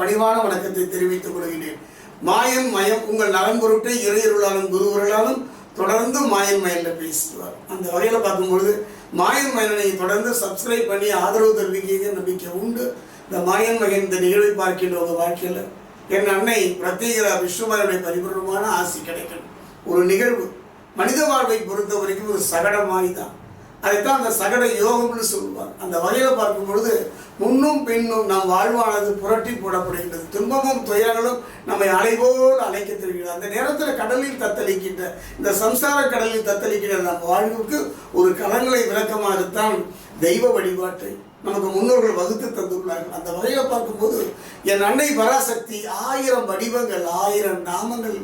பணிவான வணக்கத்தை தெரிவித்துக் கொள்கிறேன். மாயம் மயம் உங்கள் நலன் பொருட்டு இறையருளாலும் குருவர்களாலும் தொடர்ந்து மாயன் மயனில் பேசுவார். அந்த வகையில் பார்க்கும்பொழுது மாயன் மயனை தொடர்ந்து சப்ஸ்கிரைப் பண்ணி ஆதரவு தெரிவிக்க நம்பிக்கை உண்டு. இந்த மாயன் மகன் இந்த நிகழ்வை பார்க்கின்ற ஒரு வாழ்க்கையில் என் அன்னை பிரத்யேகரா விஸ்வமரனை பரிபூர்ணமான ஆசி கிடைக்கணும். ஒரு நிகழ்வு. மனித வாழ்வை பொறுத்த வரைக்கும் ஒரு சகடம் மாதிரி தான் அதைத்தான் அந்த சகட யோகம்னு சொல்லுவார். அந்த வகையில் பார்க்கும் பொழுது முன்னும் பின்னும் நம் வாழ்வானது புரட்டி போடப்படுகின்றது. துன்பமும் துயரங்களும் நம்மை அலைபோல் அழைக்க தெரிகிறது. அந்த நேரத்தில் கடலில் தத்தளிக்கின்ற இந்த சம்சார கடலில் தத்தளிக்கின்ற நம் வாழ்வுக்கு ஒரு கலங்களை விளக்கமாகத்தான் தெய்வ வழிபாட்டை நமக்கு முன்னோர்கள் வகுத்து தந்துள்ளார்கள். அந்த வகையில் பார்க்கும்போது என் அன்னை பராசக்தி ஆயிரம் வடிவங்கள் ஆயிரம் நாமங்கள்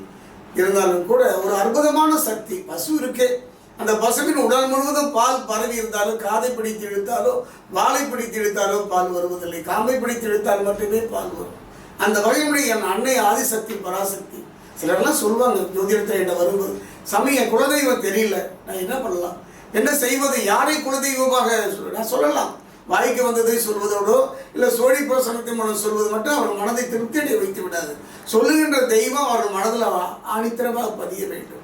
இருந்தாலும் கூட ஒரு அற்புதமான சக்தி. பசு இருக்கே. அந்த பசுவின் உடல் முழுவதும் பால் பரவி இருந்தாலும் காதை பிடித்து இழுத்தாலோ வாழை பிடித்து இழுத்தாலோ பால் வருவதில்லை. காம்பை பிடித்து இழுத்தால் மட்டுமே பால் வரும். அந்த வகையினுடைய என் அன்னை ஆதிசக்தி பராசக்தி. சிலர்லாம் சொல்லுவாங்க ஜோதிடத்தில் என்ன வரும்போது சமய குலதெய்வம் தெரியல நான் என்ன பண்ணலாம்? என்ன செய்வது? யாரை குலதெய்வமாக நான் சொல்லலாம். வாய்க்கு வந்ததை சொல்வதோடோ இல்லை சோழி பிரசனத்தின் மூலம் சொல்வது மட்டும் அவர் மனதை திருப்தியடைய வைத்து விடாது. சொல்லுகின்ற தெய்வம் அவர்கள் மனதில் ஆணித்தரமாக பதிய வேண்டும்.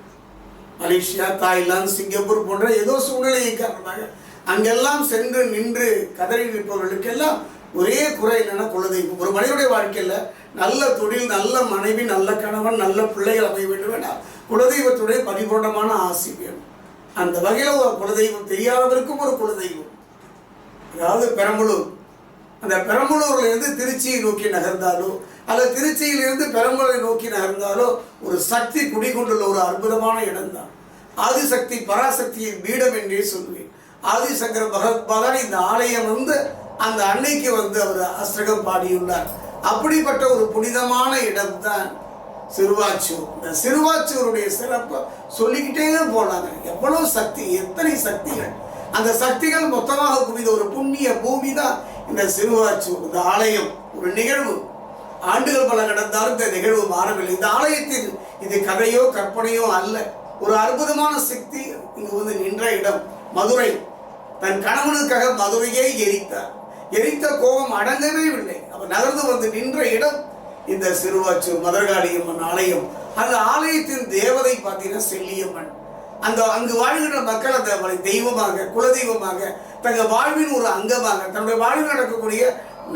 மலேசியா தாய்லாந்து சிங்கப்பூர் போன்ற ஏதோ சூழ்நிலையை காரணமாக அங்கெல்லாம் சென்று நின்று கதறி நிற்பவர்களுக்கெல்லாம் ஒரே குறை என்னென்னா குலதெய்வம் ஒரு மனிதனுடைய வாழ்க்கையில் நல்ல தொழில் நல்ல மனைவி நல்ல கணவன் நல்ல பிள்ளைகள் அமைய வேண்டும் வேண்டாம் குலதெய்வத்துடைய பரிபூர்ணமான ஆசி வேணும். அந்த வகையில் ஒரு குலதெய்வம் தெரியாதவருக்கும் ஒரு குலதெய்வம். அதாவது பெரம்பலூர். அந்த பெரம்பலூர்லேருந்து திருச்சியை நோக்கி நகர்ந்தாலோ அல்லது திருச்சியிலிருந்து பெரம்பலூரை நோக்கி நகர்ந்தாலோ ஒரு சக்தி குடிகொண்டுள்ள ஒரு அற்புதமான இடம்தான். ஆதிசக்தி பராசக்தியின் பீடம் என்றே சொல்வேன். ஆதிசங்கர பகவத்பாதன் இந்த ஆலயம் வந்து அந்த அன்னைக்கு வந்து அவர் அஸ்திரகம் பாடியுள்ளார். அப்படிப்பட்ட ஒரு புனிதமான இடம்தான் சிறுவாச்சூர். இந்த சிறுவாச்சூருடைய சிறப்பை சொல்லிக்கிட்டே போனாங்க. எவ்வளவு சக்தி எத்தனை சக்திகள். அந்த சக்திகள் மொத்தமாக குவிந்த ஒரு புண்ணிய பூமி தான் இந்த சிறுவாச்சூர் இந்த ஆலயம் ஒரு நிகழ்வு. ஆண்டுகள் பல நடந்தாலும் இந்த நிகழ்வு மாறவில்லை. இந்த ஆலயத்தில் இது கதையோ கற்பனையோ அல்ல. ஒரு அற்புதமான சக்தி இங்கு வந்து நின்ற இடம் மதுரை. தன் கணவனுக்காக மதுரையே எரித்தார். எரித்த கோபம் அடங்கவே இல்லை. அவர் நகர்ந்து வந்து நின்ற இடம் இந்த சிறுவாச்சூர் மதுரகாளியம்மன் ஆலயம். அந்த ஆலயத்தின் தேவதை பார்த்தீங்கன்னா செல்லியம்மன். அந்த அங்கு வாழ்கின்ற மக்கள் அந்த அவளை தெய்வமாக குலதெய்வமாக தங்கள் வாழ்வின் ஒரு அங்கமாக தன்னுடைய வாழ்வில் நடக்கக்கூடிய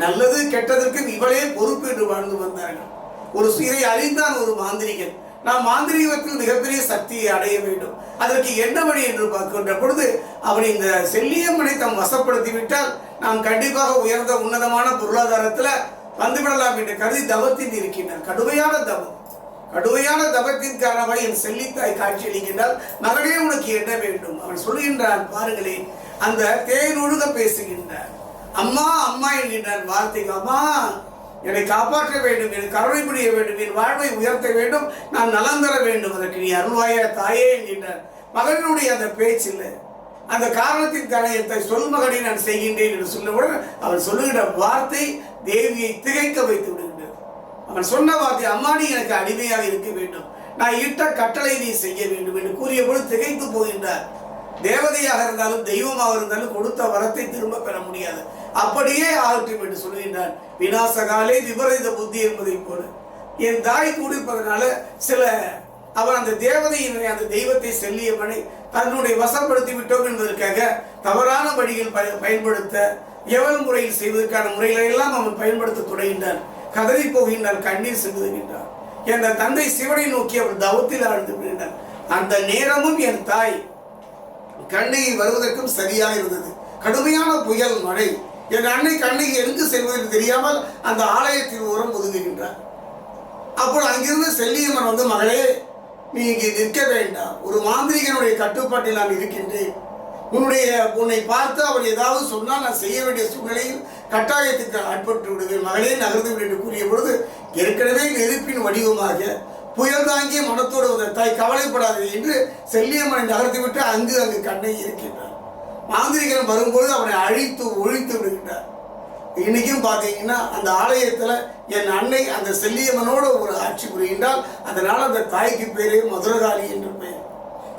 நல்லது கெட்டதற்கும் இவளே பொறுப்பு என்று வாழ்ந்து வந்தார்கள். ஒரு சீரை அறிந்தான் ஒரு மாந்திரிகன். நாம் மாந்திரிகத்தில் மிகப்பெரிய சக்தியை அடைய வேண்டும். அதற்கு என்ன வழி என்று பார்க்கின்ற பொழுது அவன் இந்த செல்லியம்மனை தம் வசப்படுத்தி விட்டால் நாம் கண்டிப்பாக உயர்ந்த உன்னதமான பொருளாதாரத்தில் வந்துவிடலாம் என்று கருதி தவத்தில் இருக்கின்றார். கடுமையான தவம். கடுமையான தவத்தின் காரணமாக என் செல்லித்தாய் காட்சியளிக்கின்றால் மகனே உனக்கு என்ன வேண்டும்? அவன் சொல்கின்றான் பாருங்களேன் அந்த தேனொழுக பேசுகின்றார். அம்மா அம்மா என்கின்றார் வார்த்தைக்கு அம்மா என்னை காப்பாற்ற வேண்டும் என் கருணை புரிய வேண்டும் என் வாழ்வை உயர்த்த வேண்டும் நான் நலம் தர வேண்டும் அதற்கு நீ அருள்வாய தாயே என்கின்றார். மகனுடைய அந்த பேச்சில் அந்த காரணத்தின் காரணத்தை சொல் மகனை நான் செய்கின்றேன் என்று சொல்லவுடன் அவன் சொல்லுகின்ற வார்த்தை தேவியை திகைக்க வைத்து விடுகின்றது. அவன் சொன்ன வார்த்தை அம்மா நீ எனக்கு அடிமையாக இருக்க வேண்டும். நான் இட்ட கட்டளை நீ செய்ய வேண்டும் என்று கூறிய பொழுது திகைத்து போகின்றார். தேவதையாக இருந்தாலும் தெய்வமாக இருந்தாலும் கொடுத்த வரத்தை திரும்ப பெற முடியாது. அப்படியே ஆகட்டும் என்று சொல்கின்றான். வினாசகாலே விபரீத புத்தி என்பதை போல. என் தாய் குடிப்பதனால சில அவன் அந்த தேவதையினை அந்த தெய்வத்தை செல்லியவனை தன்னுடைய வசப்படுத்தி விட்டோம் என்பதற்காக தவறான வழியில் பய- பயன்படுத்த எவல் முறையில் செய்வதற்கான முறைகளை எல்லாம் அவன் பயன்படுத்த தொடங்கினான் கதறி போகின்றான் கண்ணீர் சிந்துகின்றான். என்ற தந்தை சிவனை நோக்கி அவர் தவத்தில் ஆழ்ந்து விடுகின்றான் அந்த நேரமும் என் தாய் கண்ணகி வருவதற்கும் சரியாக இருந்தது. கடுமையான புயல் மழை. என் அன்னை கண்ணகி எங்கு செல்வதற்கு தெரியாமல் அந்த ஆலயத்தின் ஓரம் ஒதுங்குகின்றார். அப்போ அங்கிருந்து செல்லியம்மன் வந்து மகளே நீ இங்கே நிற்க வேண்டாம். ஒரு மாந்திரிகனுடைய கட்டுப்பாட்டில் நான் இருக்கின்றேன். உன்னுடைய உன்னை பார்த்து அவர் ஏதாவது சொன்னால் நான் செய்ய வேண்டிய சூழ்நிலையில் கட்டாயத்துக்கு ஆட்பட்டு விடுவேன் மகளே நகர்ந்து விடு என்று கூறிய பொழுது ஏற்கனவே நெருப்பின் வடிவமாக புயல் தாங்கிய மனத்தோடு தாய் கவலைப்படாது என்று செல்லியம்மனை நகர்த்தி விட்டு அங்கு அங்கு கண்ணை இருக்கின்றார் மாந்திரிகன் வரும்பொழுது அவனை அழித்து ஒழித்து விடுகின்றார். இன்னைக்கும் பார்த்தீங்கன்னா அந்த ஆலயத்தில் என் அன்னை அந்த செல்லியம்மனோட ஒரு ஆட்சி புரிகின்றால் அதனால் அந்த தாய்க்கு பேரே மதுரகாளி என்று பெயர்.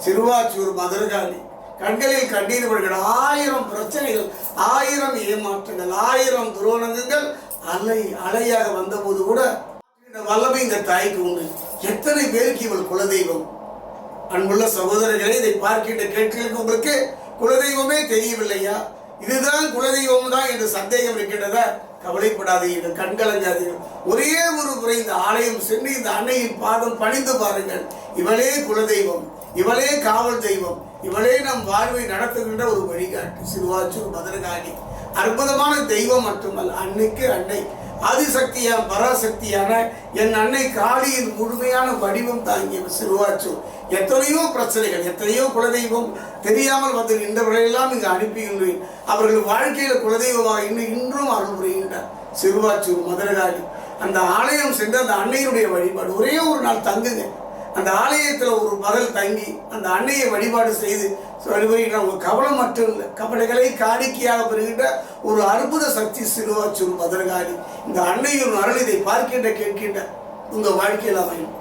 சிறுவாச்சூர் மதுரகாளி. கண்களில் கண்ணீர் விடுகிற ஆயிரம் பிரச்சனைகள் ஆயிரம் ஏமாற்றங்கள் ஆயிரம் துரோணங்கள் அலை அலையாக வந்தபோது கூட இந்த வல்லமை இந்த தாய்க்கு உண்டு. எத்தனை பேருக்கு இவள் குலதெய்வம்? அன்புள்ள சகோதரர்களே இதை பார்க்கின்ற கேட்கிறதுக்கு உங்களுக்கு குலதெய்வமே தெரியவில்லையா? இதுதான் குலதெய்வம் தான் என்று சந்தேகம் இருக்கின்றதா? கவலைப்படாதீர்கள் கண்கலஞ்சாதீர்கள் ஒரே ஒரு முறை இந்த ஆலயம் சென்று இந்த அன்னையின் பாதம் பணிந்து பாருங்கள். இவளே குலதெய்வம் இவளே காவல் தெய்வம் இவளே நம் வாழ்வை நடத்துகின்ற ஒரு வழிகாட்டு சிறுவாச்சூர் மதுரகாளி அற்புதமான தெய்வம் மட்டுமல்ல அன்னைக்கு அன்னை. ஆதிசக்தியான பராசக்தியான என் அன்னை காளியின் முழுமையான வடிவம் தாங்கிய சிறுவாச்சு. எத்தனையோ பிரச்சனைகள் எத்தனையோ குலதெய்வம் தெரியாமல் வந்து நின்றவர்களெல்லாம் இங்கு அனுப்புகின்றேன் அவர்கள் வாழ்க்கையில குலதெய்வமாக இன்னும் இன்றும் அருள் புரிகின்றார் சிறுவாச்சூர் மதுரகாளி அந்த ஆலயம் சென்று அந்த அன்னையினுடைய வழிபாடு. ஒரே ஒரு நாள் தங்குங்க. அந்த ஆலயத்தில் ஒரு பகல் தங்கி அந்த அன்னையை வழிபாடு செய்து வழிபடுகின்ற உங்க கவலை மட்டும் இல்லை கவலைகளை காணிக்கையாக பெறுகின்ற ஒரு அற்புத சக்தி சிறுவாச்சூர் பதர்காரி இந்த அன்னையின் அருள் இதை பார்க்கின்ற கேட்கின்ற உங்கள் வாழ்க்கையில் அமையும்.